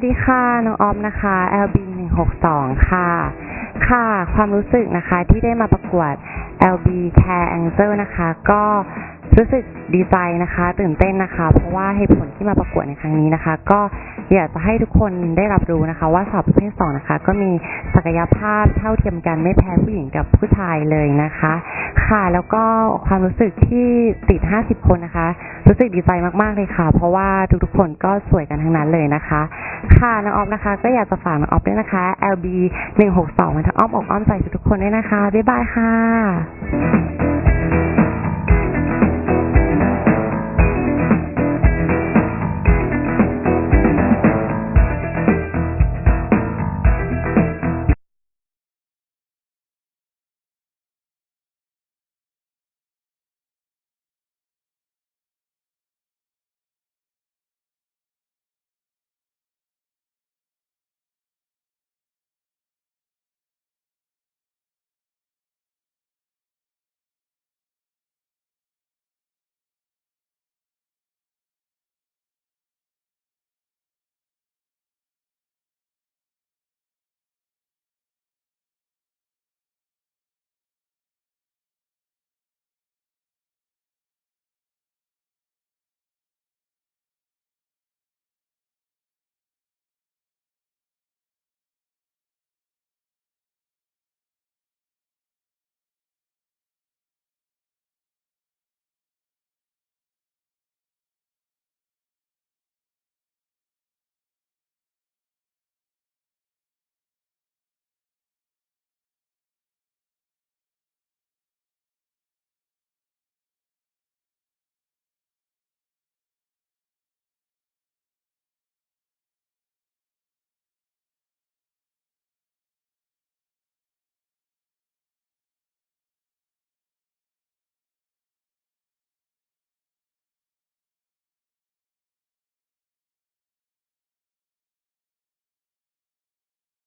วัสดีค่ะ น้องออมนะคะ LB 162ค่ะ ค่ะ ความรู้สึกนะคะที่ได้มาประกวด LB Care Angel นะคะ ก็รู้สึกดีใจนะคะ ตื่นเต้นนะคะ เพราะว่าเหตุผลที่มาประกวดในครั้งนี้นะคะ ก็อยากจะให้ทุกคนได้รับรู้นะคะ ว่าสาวประเภทสองนะคะ ก็มีศักยภาพเท่าเทียมกันไม่แพ้ผู้หญิงกับผู้ชายเลยนะคะ ค่ะ แล้วก็ความรู้สึกที่ติด 50 คนนะคะ รู้สึกดีใจมากๆเลยค่ะ เพราะว่าทุกๆคนก็สวยกันทั้งนั้นเลยนะคะ ค่ะน้องออฟนะคะ ก็อยากจะฝากน้องออฟด้วยนะคะ LB 162มาทั้งอ้อมอกอ้อมใจทุกคนด้วยนะคะ บ๊ายบายค่ะ